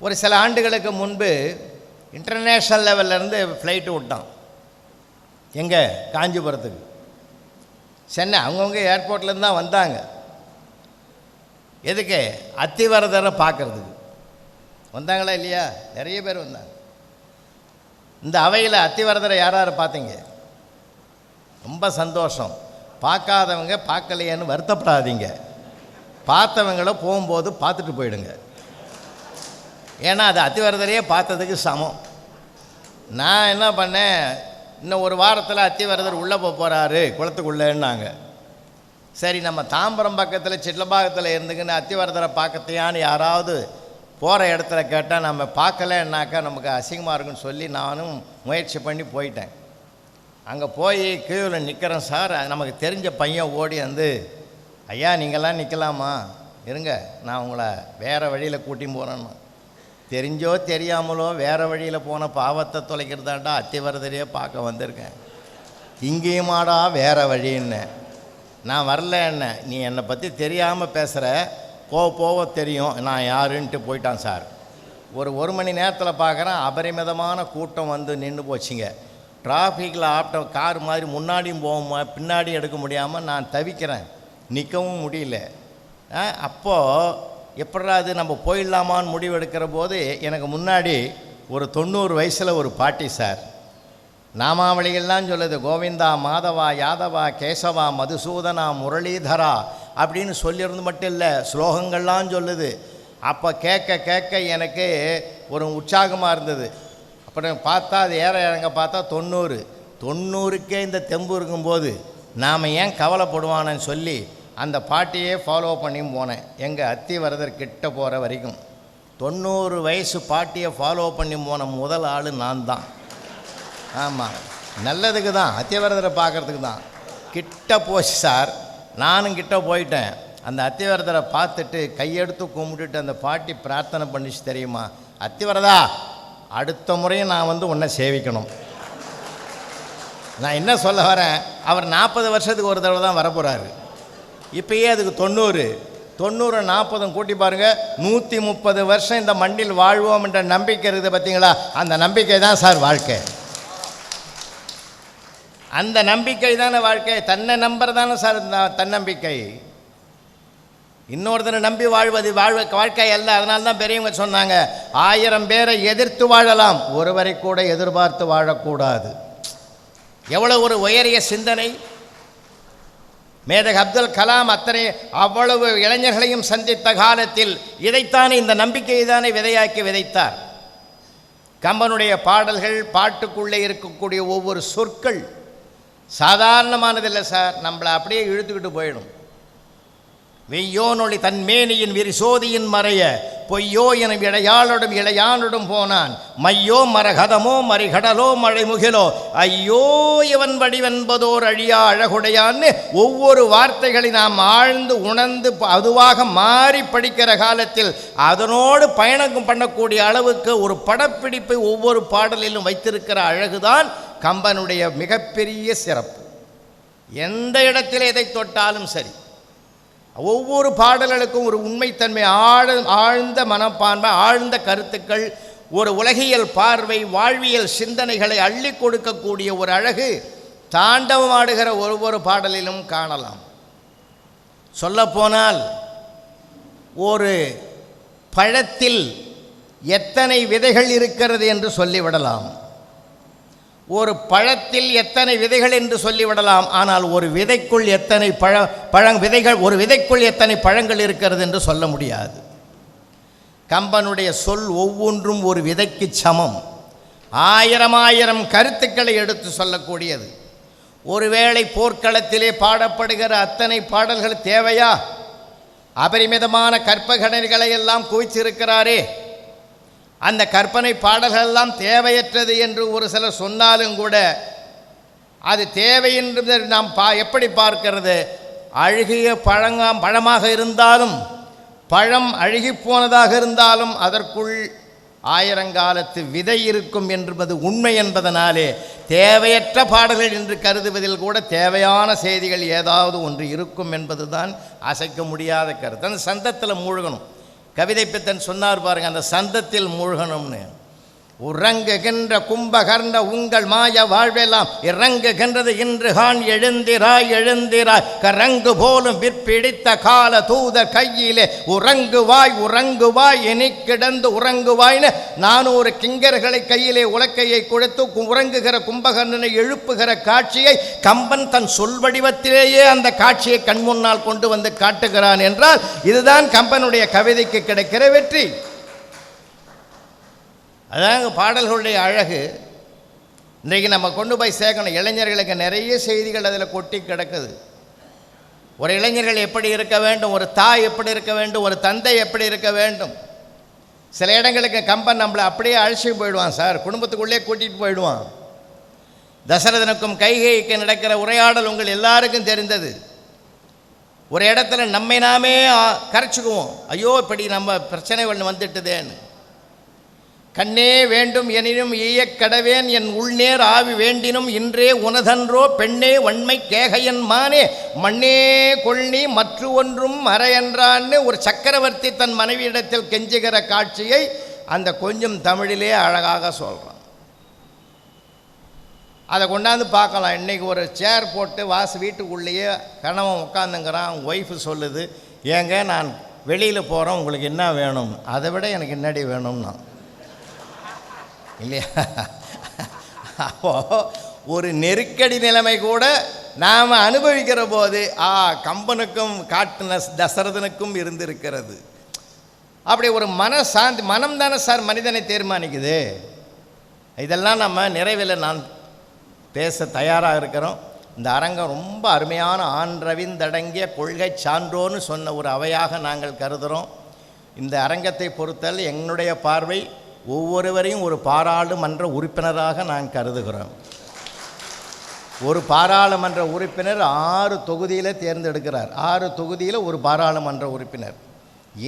ஒரு சில ஆண்டுகளுக்கு முன்பு இன்டர்நேஷ்னல் லெவல்லேருந்து ஃப்ளைட்டு விட்டான். எங்கே? காஞ்சிபுரத்துக்கு. சென்னை. அவங்கவுங்க ஏர்போர்ட்லேருந்து தான் வந்தாங்க. எதுக்கு? அத்திவரதரை பார்க்கறதுக்கு. வந்தாங்களா இல்லையா? நிறைய பேர் வந்தாங்க. இந்த அவையில் அத்திவரதரை யார் யார் பார்த்தீங்க? ரொம்ப சந்தோஷம். பார்க்காதவங்க பார்க்கலையேன்னு வருத்தப்படாதீங்க. பார்த்தவங்கள போகும்போது பார்த்துட்டு போயிடுங்க. ஏன்னா அது அத்திவரதரையே பார்த்ததுக்கு சமம். நான் என்ன பண்ணேன்? இன்னும் ஒரு வாரத்தில் அத்திவரதர் உள்ளே போக போகிறாரு குளத்துக்குள்ளேன்னாங்க. சரி நம்ம தாம்பரம் பக்கத்தில் சிட்லபாகத்தில் இருந்துக்கின்னு அத்திவரதரை பார்க்கத்தையான்னு யாராவது போகிற இடத்துல கேட்டால் நம்ம பார்க்கலன்னாக்கா நமக்கு அசிங்கமாக இருக்குன்னு சொல்லி நானும் முயற்சி பண்ணி போயிட்டேன். அங்கே போய் கீழே நிற்கிறேன் சார். நமக்கு தெரிஞ்ச பையன் ஓடி வந்து ஐயா நீங்கள்லாம் நிற்கலாமா இருங்க நான் உங்களை வேறு வழியில் கூட்டியும் போகிறேன்னு தெரிஞ்சோ தெரியாமலோ வேறு வழியில் போன பாவத்தை தொலைக்கிறதாண்டா அத்திவரதரையே பார்க்க வந்திருக்கேன். இங்கேயுமாடா வேறு வழின்னு. நான் வரல என்ன நீ என்னை பற்றி தெரியாமல் பேசுகிற போக போக தெரியும். நான் யாருன்ட்டு போயிட்டான் சார். ஒரு ஒரு மணி நேரத்தில் பார்க்குறேன் அபரிமிதமான கூட்டம் வந்து நின்று போச்சுங்க. டிராஃபிக்கில் ஆப்ட கார் மாதிரி முன்னாடியும் போக பின்னாடியும் எடுக்க முடியாமல் நான் தவிக்கிறேன். நிற்கவும் முடியல. அப்போது எப்படா அது நம்ம போயிடலாமான்னு முடிவெடுக்கிற போது எனக்கு முன்னாடி ஒரு தொண்ணூறு வயசில் ஒரு பாட்டி சார். நாமாவளிகள்லாம் சொல்லுது கோவிந்தா மாதவா யாதவா கேசவா மதுசூதனா முரளிதரா அப்படின்னு சொல்லியிருந்து மட்டும் இல்லை ஸ்லோகங்கள்லாம் சொல்லுது. அப்போ கேட்க கேட்க எனக்கு ஒரு உற்சாகமாக இருந்தது. அப்புறம் பார்த்தா அது ஏற இறங்க பார்த்தா தொண்ணூறு. தொண்ணூறுக்கே இந்த தெம்பு இருக்கும்போது நாம் ஏன் கவலைப்படுவானன்னு சொல்லி அந்த பாட்டியே ஃபாலோ பண்ணியும் போனேன். எங்கள் அத்திவரதர் கிட்ட போகிற வரைக்கும். தொண்ணூறு வயசு பாட்டியை ஃபாலோ பண்ணி போன முதல் ஆள் நான் தான் ஆமாம் நல்லதுக்கு தான். அத்தியவரதரை பார்க்கறதுக்கு தான். கிட்ட போச்சு சார். நானும் கிட்ட போயிட்டேன். அந்த அத்தியவரதரை பார்த்துட்டு கையெடுத்து கும்பிட்டுட்டு அந்த பாட்டி பிரார்த்தனை பண்ணிச்சு தெரியுமா? அத்திவரதா அடுத்த முறையும் நான் வந்து உன்னை சேவிக்கணும். நான் என்ன சொல்ல வரேன்? அவர் நாற்பது வருஷத்துக்கு ஒரு தடவை தான் வரப்போகிறாரு இப்பயே அதுக்கு தொண்ணூறு. தொண்ணூறு நாற்பதும் கூட்டி பாருங்கள் நூற்றி முப்பது வருஷம் இந்த மண்ணில் வாழ்வோம் என்ற நம்பிக்கை இருக்குது பார்த்தீங்களா அந்த நம்பிக்கை தான் சார் வாழ்க்கை. அந்த நம்பிக்கை தானே வாழ்க்கை. தன்னை நம்பர் தானே சார் இந்த தன்னம்பிக்கை. இன்னொருத்தனை நம்பி வாழ்வது வாழ்வ வாழ்க்கை அல்ல. அதனால தான் பெரியவங்க சொன்னாங்க ஆயிரம் பேரை எதிர்த்து வாழலாம் ஒருவரை கூட எதிர்பார்த்து வாழக்கூடாது. எவ்வளோ ஒரு உயரிய சிந்தனை. மேதக அப்துல் கலாம் அத்தனை அவ்வளவு இளைஞர்களையும் சந்தித்த காலத்தில் இதைத்தானே இந்த நம்பிக்கையை தானே விதையாக்கி விதைத்தார். கம்பனுடைய பாடல்கள் பாட்டுக்குள்ளே இருக்கக்கூடிய ஒவ்வொரு சொற்கள் சாதாரணமானதில்லை சார். நம்மளை அப்படியே இழுத்துக்கிட்டு போயிடும். வெய்யோனொளி தன் மேனியின் விரிசோதியின் மறைய பொய்யோ எனும் இடையாளோடும் இளையானோடும் போனான். மையோ மரகதமோ மறிகடலோ மழை முகிலோ ஐயோ இவன் வடிவென்பதோர் அழியா அழகுடையான்னு ஒவ்வொரு வார்த்தைகளை நாம் ஆழ்ந்து உணர்ந்து ப- அதுவாக மாறி படிக்கிற காலத்தில் அதனோடு பயணம் பண்ணக்கூடிய அளவுக்கு ஒரு படப்பிடிப்பை ஒவ்வொரு பாடலிலும் வைத்திருக்கிற அழகுதான் கம்பனுடைய மிகப்பெரிய சிறப்பு. எந்த இடத்தில் எதை தொட்டாலும் சரி. ஒவ்வொரு பாடல்களுக்கும் ஒரு உண்மைத்தன்மை ஆழ ஆழ்ந்த மனப்பான்மை ஆழ்ந்த கருத்துக்கள் ஒரு உலகியல் பார்வை வாழ்வியல் சிந்தனைகளை அள்ளி கொடுக்கக்கூடிய ஒரு அழகு தாண்டவமாடுகிற ஒவ்வொரு பாடலிலும் காணலாம். சொல்லப்போனால் ஒரு பழத்தில் எத்தனை விதைகள் இருக்கிறது என்று சொல்லிவிடலாம். ஒரு பழத்தில் எத்தனை விதைகள் என்று சொல்லிவிடலாம் ஆனால் ஒரு விதைக்குள் எத்தனை பழ பழங் விதைகள் ஒரு விதைக்குள் எத்தனை பழங்கள் இருக்கிறது என்று சொல்ல முடியாது. கம்பனுடைய சொல் ஒவ்வொன்றும் ஒரு விதைக்கு சமம். ஆயிரம் ஆயிரம் கருத்துக்களை எடுத்து சொல்லக்கூடியது. ஒருவேளை போர்க்களத்திலே பாடப்படுகிற அத்தனை பாடல்கள் தேவையா? அபரிமிதமான கற்பகடனைகளை எல்லாம் குவிச்சிருக்கிறாரே. அந்த கற்பனை பாடல்கள் எல்லாம் தேவையற்றது என்று ஒரு சிலர் சொன்னாலும் கூட அது தேவை என்று நாம் பா எப்படி பார்க்கிறது? அழுகிய பழங்காம் பழமாக இருந்தாலும் பழம் அழுகி போனதாக இருந்தாலும் அதற்குள் ஆயிரங்காலத்து விதை இருக்கும் என்பது உண்மை என்பதனாலே தேவையற்ற பாடல்கள் என்று கருதுவதில் கூட தேவையான செய்திகள் ஏதாவது ஒன்று இருக்கும் என்பதுதான் அசைக்க முடியாத கருத்து. அந்த சந்தத்தில் மூழ்கணும். கவிதை பித்தன் சொன்னார் பாருங்க அந்த சந்தத்தில் மூழ்கணும்னு. உறங்குகின்ற கும்பகர்ந்த உங்கள் மாய வாழ்வெல்லாம் இறங்குகின்றது இன்று கான் எழுந்திராய் எழுந்திராய். கரங்கு போலும் விற்பிடித்த கால தூதர் கையிலே உறங்குவாய் உறங்குவாய் இனி கிடந்து உறங்குவாய்னு நானூறு கிங்கர்களை கையிலே உலக்கையை கொடுத்து உறங்குகிற கும்பகர்ணனை எழுப்புகிற காட்சியை கம்பன் தன் சொல் வடிவத்திலேயே அந்த காட்சியை கண்முன்னால் கொண்டு வந்து காட்டுகிறான் என்றால் இதுதான் கம்பனுடைய கவிதைக்கு கிடைக்கிற வெற்றி. அதாங்க பாடல்களுடைய அழகு. இன்றைக்கு நம்ம கொண்டு போய் சேர்க்கணும். இளைஞர்களுக்கு நிறைய செய்திகள் அதில் கொட்டி கிடக்குது. ஒரு இளைஞர்கள் எப்படி இருக்க வேண்டும்? ஒரு தாய் எப்படி இருக்க வேண்டும்? ஒரு தந்தை எப்படி இருக்க வேண்டும்? சில இடங்களுக்கு கம்பன் நம்மளை அப்படியே அழைச்சி போயிடுவான் சார். குடும்பத்துக்குள்ளே கூட்டிகிட்டு போயிடுவான். தசரதனுக்கும் கைகைக்கு நடக்கிற உரையாடல் உங்கள் எல்லாருக்கும் தெரிந்தது. ஒரு இடத்துல நம்மை நாமே கரைச்சிக்குவோம். ஐயோ இப்படி நம்ம பிரச்சனை ஒன்று வந்துட்டுதேன்னு. கண்ணே வேண்டும் எனினும் ஈயக் கடவேன் என் உள்நேர் ஆவி வேண்டினும் இன்றே உனதன்றோ பெண்ணே வன்மை கேகையன் மானே. மண்ணே கொள்னி மற்ற ஒன்றும் மறையன்றான்னு ஒரு சக்கரவர்த்தி தன் மனைவியிடத்தில் கெஞ்சுகிற காட்சியை அந்த கொஞ்சம் தமிழிலே அழகாக சொல்கிறான் அதை கொண்டாந்து பார்க்கலாம். இன்றைக்கி ஒரு சேர் போட்டு வாசு வீட்டுக்குள்ளேயே கணவன் உட்காந்துங்கிறான் ஒய்ஃபு சொல்லுது ஏங்க நான் வெளியில் போகிறோம் உங்களுக்கு என்ன வேணும்? அதை விட எனக்கு என்னடி வேணும்னா இல்லையா? அப்போது ஒரு நெருக்கடி நிலைமை கூட நாம் அனுபவிக்கிற போது ஆ கம்பனுக்கும் காட்டின தசரதனுக்கும் இருந்திருக்கிறது. அப்படி ஒரு மன சாந்தி மனம் தானே சார் மனிதனை தீர்மானிக்குது? இதெல்லாம் நம்ம நிறைவில் நான் பேச தயாராக இருக்கிறோம். இந்த அரங்கம் ரொம்ப அருமையான ஆன்றவிந்தடங்கிய கொள்கை சான்றோன்னு சொன்ன ஒரு அவையாக நாங்கள் கருதுகிறோம் இந்த அரங்கத்தை பொறுத்தல் என்னுடைய பார்வை ஒவ்வொருவரையும் ஒரு பாராளுமன்ற உறுப்பினராக நான் கருதுகிறோம் ஒரு பாராளுமன்ற உறுப்பினர் ஆறு தொகுதியில் தேர்ந்தெடுக்கிறார். ஆறு தொகுதியில் ஒரு பாராளுமன்ற உறுப்பினர்.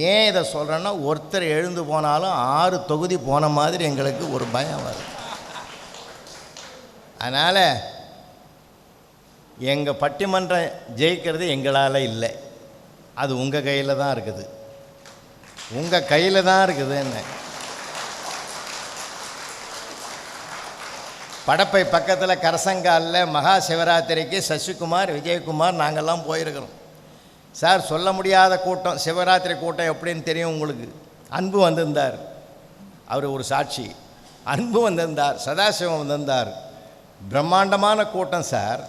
ஏன் இதை சொல்கிறேன்னா ஒருத்தர் எழுந்து போனாலும் ஆறு தொகுதி போன மாதிரி எங்களுக்கு ஒரு பயம் வரும். அதனால் எங்கள் பட்டிமன்றம் ஜெயிக்கிறது எங்களால் இல்லை. அது உங்கள் கையில் தான் இருக்குது. உங்கள் கையில் தான் இருக்குது படப்பை பக்கத்தில் கரசங்காலில் மகா சிவராத்திரிக்கு சசிகுமார் விஜயகுமார் நாங்கள்லாம் போயிருக்கிறோம். சார் சொல்ல முடியாத கூட்டம் சிவராத்திரி கூட்டம் எப்படின்னு தெரியும் உங்களுக்கு? அன்பு வந்திருந்தார். அவர் ஒரு சாட்சி. அன்பு வந்திருந்தார் சதாசிவம் வந்திருந்தார். பிரம்மாண்டமான கூட்டம் சார்.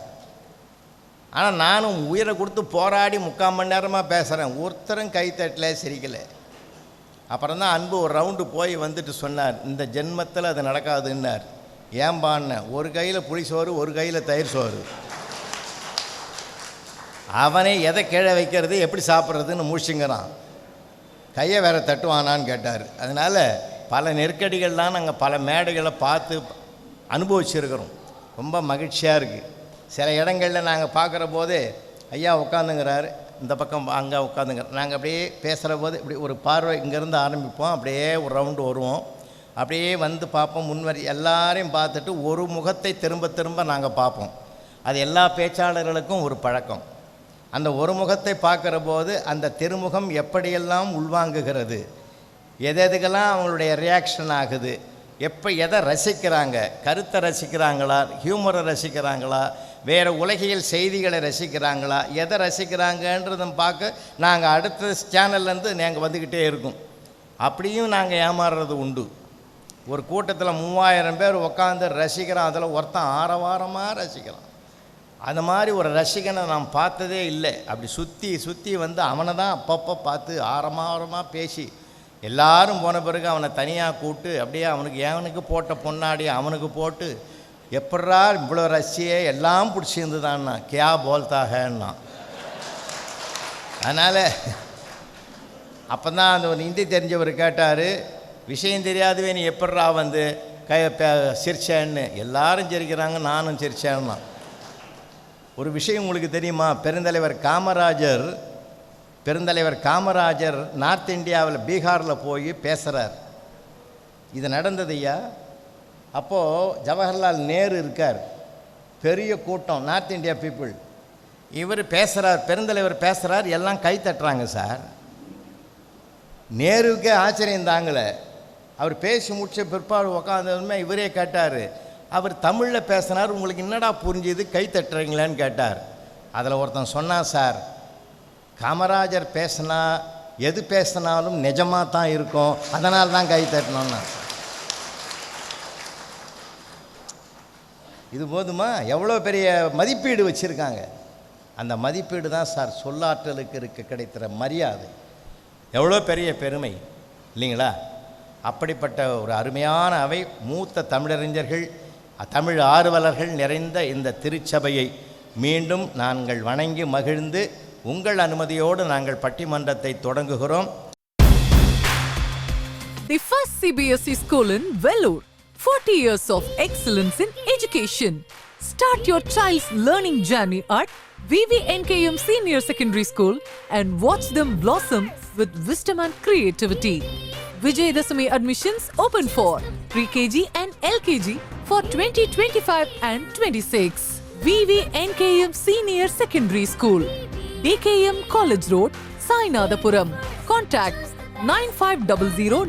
ஆனால் நானும் உயிரை கொடுத்து போராடி முக்கால் மணி நேரமாக பேசுகிறேன் ஒருத்தரும் கைத்தட்டல சிரிக்கலை. அப்புறம் தான் அன்பு ஒரு ரவுண்டு போய் வந்துட்டு சொன்னார். இந்த ஜென்மத்தில் அது நடக்காதுன்னார். ஏம்பான்னு ஒரு கையில் புளி சோறு ஒரு கையில் தயிர் சோறு. அவனே எதை கீழே வைக்கிறது எப்படி சாப்பிட்றதுன்னு மூழ்ச்சிங்கிறான் கையை வேற தட்டுவானான்னு கேட்டார். அதனால் பல நெருக்கடிகள்லாம் நாங்கள் பல மேடைகளை பார்த்து அனுபவிச்சிருக்கிறோம். ரொம்ப மகிழ்ச்சியாக இருக்குது சில இடங்களில் நாங்கள் பார்க்குற போது ஐயா உட்காந்துங்கிறாரு. இந்த பக்கம் அங்கே உட்காந்துங்க. நாங்கள் அப்படியே பேசுகிற போது இப்படி ஒரு பார்வை இங்கேருந்து ஆரம்பிப்போம். அப்படியே ஒரு ரவுண்டு வருவோம். அப்படியே வந்து பார்ப்போம் முன்வரி எல்லாரையும் பார்த்துட்டு ஒரு முகத்தை திரும்ப திரும்ப நாங்கள் பார்ப்போம். அது எல்லா பேச்சாளர்களுக்கும் ஒரு பழக்கம். அந்த ஒரு முகத்தை பார்க்குற போது அந்த திருமுகம் எப்படியெல்லாம் உள்வாங்குகிறது? எது எதுக்கெல்லாம் அவங்களுடைய ரியாக்ஷன் ஆகுது? எப்போ எதை ரசிக்கிறாங்க? கருத்தை ரசிக்கிறாங்களா? ஹியூமரை ரசிக்கிறாங்களா? வேறு உலகியல் செய்திகளை ரசிக்கிறாங்களா? எதை ரசிக்கிறாங்கன்றதும் பார்க்க நாங்கள் அடுத்த சேனல்லேருந்து நாங்கள் வந்துக்கிட்டே இருக்கோம். அப்படியும் நாங்கள் ஏமாறுறது உண்டு. ஒரு கூட்டத்தில் மூவாயிரம் பேர் உட்காந்து ரசிக்கிறான். அதில் ஒருத்தன் ஆரவாரமாக ரசிக்கிறான். அந்த மாதிரி ஒரு ரசிகனை நான் பார்த்ததே இல்லை. அப்படி சுற்றி சுற்றி வந்து அவனை தான் அப்பப்போ பார்த்து ஆரமாரமாக பேசி எல்லாரும் போன பிறகு அவனை தனியாக கூப்பிட்டு அப்படியே அவனுக்கு ஏவனுக்கு போட்ட பொன்னாடி அவனுக்கு போட்டு எப்படா இவ்வளோ ரசியை எல்லாம் பிடிச்சிருந்துதான்னா கியா போல்தாகன்னா. அதனால் அப்போ தான் அந்த ஒரு ஹிந்தி தெரிஞ்சவர் கேட்டார் விஷயம் தெரியாதவே நீ எப்பட்றா வந்து கை பே- சிரிச்சேன்னு எல்லாரும் சிரிக்கிறாங்க நானும் சிரிச்சேன்னா. ஒரு விஷயம் உங்களுக்கு தெரியுமா? பெருந்தலைவர் காமராஜர் பெருந்தலைவர் காமராஜர் நார்த் இந்தியாவில் பீகாரில் போய் பேசுகிறார் இது நடந்தது ஐயா. அப்போது ஜவஹர்லால் நேரு இருக்கார். பெரிய கூட்டம் நார்த் இந்தியா பீப்புள். இவர் பேசுகிறார் பெருந்தலைவர் பேசுகிறார் எல்லாம் கை தட்டுறாங்க சார். நேருக்கே ஆச்சரியம் தாங்கலை. அவர் பேசி முடிச்ச பிற்பாடு உக்காந்ததுமே இவரே கேட்டார். அவர் தமிழில் பேசினார் உங்களுக்கு என்னடா புரிஞ்சுது? கை தட்டுறீங்களான்னு கேட்டார். அதில் ஒருத்தன் சொன்னான் சார் காமராஜர் பேசினா எது பேசினாலும் நிஜமாக தான் இருக்கும். அதனால தான் கை தட்டணும்னா. இது போதுமா? எவ்வளோ பெரிய மதிப்பீடு வச்சுருக்காங்க. அந்த மதிப்பீடு தான் சார் சொல்லாற்றலுக்கு இருக்க கிடைக்கிற மரியாதை. எவ்வளோ பெரிய பெருமை. இல்லைங்களா? அப்படிப்பட்ட ஒரு அருமையான அவை மூத்த தமிழறிஞர்கள் தமிழ் ஆர்வலர்கள் நிறைந்த இந்த திருச்சபையை மீண்டும் நாங்கள் வணங்கி மகிழ்ந்து உங்கள் அனுமதியோடு நாங்கள் பட்டிமன்றத்தை தொடங்குகிறோம் the first CBSE school in Vellore forty years of excellence in education start your child's learning journey at VVNKM senior secondary school and watch them blossom with wisdom and creativity Vijayadasami admissions open for pre-KG and LKG for 2025 and 26. VVNKM Senior Secondary School. DKM College Road, Sainadapuram. Contact 9500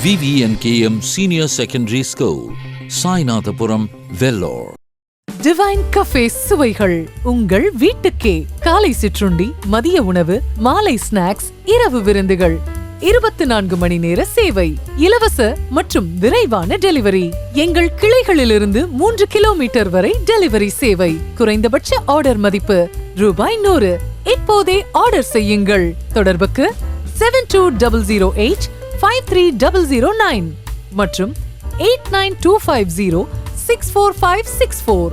VVNKM Senior Secondary School, Sainathapuram, Vellore. Divine cafe சுவைகள் உங்கள் வீட்டுக்கே. காலை சிற்றுண்டி மதிய உணவு மாலை snacks இரவு விருந்துகள். இருபத்தி நான்கு மணி நேர சேவை இலவச மற்றும் விரைவான டெலிவரி. எங்கள் கிளைகளிலிருந்து மூன்று கிலோமீட்டர் வரை டெலிவரி சேவை. குறைந்தபட்ச ஆர்டர் மதிப்பு ரூபாய் நூறு. இப்போதே ஆர்டர் செய்யுங்கள். தொடர்புக்கு seven two double zero eight five three double zero nine மற்றும் eight nine two five zero six four five six four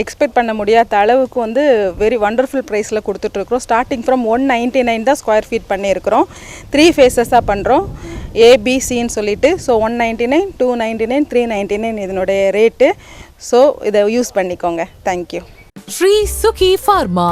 expect பண்ண முடியாத அளவுக்கு வந்து வெரி வண்டர்ஃபுல் ப்ரைஸில் கொடுத்துட்ருக்குறோம். Starting from one ninety nine தான் ஸ்கொயர் ஃபீட் பண்ணியிருக்கிறோம். த்ரீ ஃபேஸஸாக பண்ணுறோம் ஏபிசின்னு சொல்லிட்டு so one ninety nine two ninety nine three ninety nine இதனுடைய ரேட்டு ஸோ இதை யூஸ் பண்ணிக்கோங்க. Thank you Sri Sugi Pharma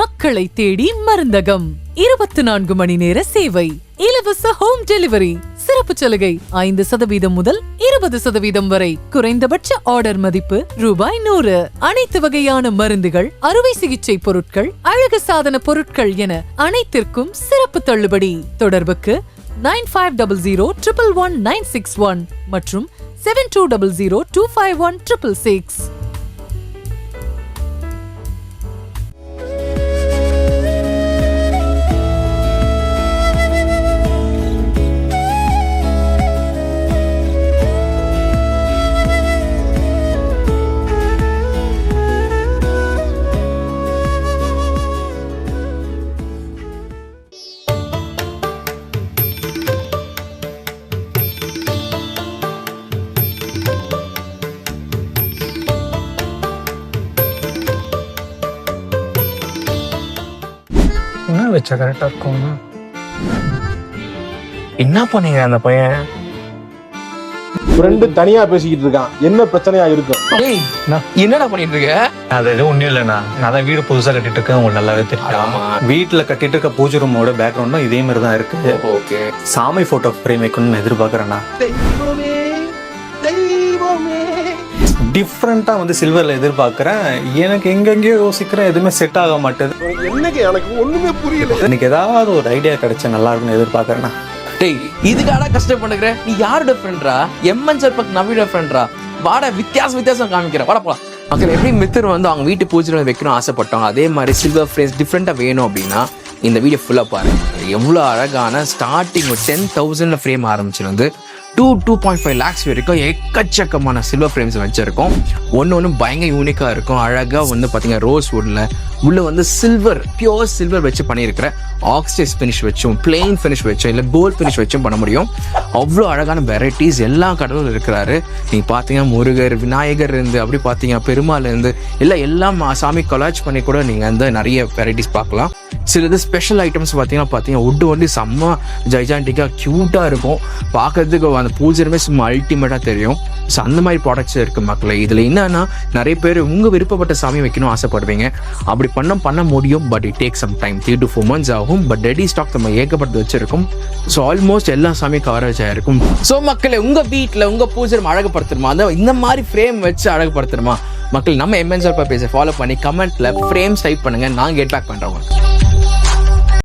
மக்களை தேடி மருந்தகம். இருபத்தி நான்கு மணி நேர சேவை. இலவச ஹோம் டெலிவரி சிறப்பு சலுகை ஐந்து சதவீதம் முதல் இருபது சதவீதம் வரை. குறைந்தபட்ச ஆர்டர் மதிப்பு ரூபாய் நூறு. அனைத்து வகையான மருந்துகள் அறுவை சிகிச்சை பொருட்கள் அழகு சாதன பொருட்கள் என அனைத்திற்கும் சிறப்பு தள்ளுபடி. தொடர்புக்கு nine five double zero triple one nine six one மற்றும் seven two double zero two five one triple six. வச்சா கரெக்டா இருக்கும் என்ன பண்ணீங்க அந்த பையன்? ஃப்ரெண்டு தனியா பேசிக்கிட்டு இருக்கான். என்ன பிரச்சனையா இருக்கும்? டேய் நான் என்னடா பண்ணிட்டு இருக்க? அது எதுவும் ஒண்ணும் இல்லைண்ணா. நான் தான் வீடு புதுசா கட்டிட்டு இருக்கேன். உங்களுக்கு நல்லாவே தெரியும். வீட்டில் கட்டிட்டு இருக்க பூஜை ரூமோட பேக்ரவுண்டும் இதே மாதிரி தான் இருக்கு. ஓகே சாமி போட்டோ ஃப்ரேம் வைக்கணும்னு எதிர்பார்க்குறேண்ணா. டிஃப்ரெண்ட்டாக வந்து சில்வரில் எதிர்பார்க்குறேன். எனக்கு எங்கெங்கேயோ யோசிக்கிறேன் எதுவுமே செட் ஆக மாட்டேது. என்னங்க எனக்கு ஒண்ணுமே புரியல. எனக்கு ஏதாவது ஒரு ஐடியா கிடைச்சா நல்லா இருக்கும்னு எதிர்பார்க்குறேண்ணா டேய் இதுக்காடா கஷ்டப்படுகிற நீ யாரோட ஃப்ரெண்ட்ரா எம்என் சார் பக்கம் நவீன ஃப்ரெண்ட்ரா வாடா வித்தியாசம் வித்தியாசம் காமிக்கிற வாடா போலாம். மக்கள் எப்படி மித்திர வந்து அவங்க வீட்டு பூஜை வைக்கணும் ஆசைப்பட்டாங்க அதே மாதிரி சில்வர் ஃப்ரேம்ஸ் டிஃப்ரெண்ட்டாக வேணும் அப்படின்னா இந்த வீடியோ ஃபுல்லாக பாருங்க எவ்வளோ அழகான ஸ்டார்டிங் ஒரு ten thousand from ஆரம்பிச்சிருந்து to two point five lakhs வரைக்கும் எக்கச்சக்கமான சில்வர் ஃப்ரேம்ஸ் வச்சுருக்கோம். ஒன்று ஒன்று பயங்கர யூனிக்காக இருக்கும். அழகாக வந்து பார்த்தீங்கன்னா ரோஸ் வுட்டில் உள்ளே வந்து சில்வர் பியோர் சில்வர் வச்சு பண்ணியிருக்கிற ஆக்சைஸ் ஃபினிஷ் வச்சும் பிளெயின் ஃபினிஷ் வச்சும் இல்லை கோல்ட் ஃபினிஷ் வச்சும் பண்ண முடியும். அவ்வளோ அழகான வெரைட்டிஸ் எல்லா கடவுளும் இருக்கிறாரு. நீங்கள் பார்த்தீங்கன்னா முருகர் விநாயகர் இருந்து அப்படி பார்த்தீங்கன்னா பெருமாள் இருந்து இல்லை எல்லாம் சாமி கொலாச் பண்ணி கூட நீங்கள் வந்து நிறைய வெரைட்டிஸ் பார்க்கலாம். சிலது ஸ்பெஷல் ஐட்டம்ஸ் பார்த்தீங்கன்னா பார்த்தீங்கன்னா உட்டு வந்து செம்ம ஜைஜாண்டிக்காக க்யூட்டாக இருக்கும். பார்க்கறதுக்கு அந்த பூஜைமே சும்மா அல்டிமேட்டாக தெரியும். ஸோ அந்த மாதிரி ப்ராடக்ட்ஸ் இருக்குது மக்களை. இதில் என்னன்னா நிறைய பேர் உங்கள் விருப்பப்பட்ட சாமி வைக்கணும் ஆசைப்படுவீங்க. அப்படி பண்ண பண்ண முடியும் but it take some time three to four months ஆகும் பட் ரெடி ஸ்டாக் நம்ம ஏகப்பட்டு வச்சிருக்கோம். ஸோ ஆல்மோஸ்ட் எல்லா சாமியும் கவரேஜ் ஆயிருக்கும். ஸோ மக்களை உங்கள் வீட்டில் உங்கள் பூஜை அழகுபடுத்தணுமா? அந்த இந்த மாதிரி ஃப்ரேம் வச்சு அழகுபடுத்தணுமா? மக்கள் நம்ம எம்என்சர் பேஜை ஃபாலோ பண்ணி கமெண்ட்ல ஃப்ரேம்ஸ் டைப் பண்ணுங்க. நான் கெட் பேக் பண்ணுறோம்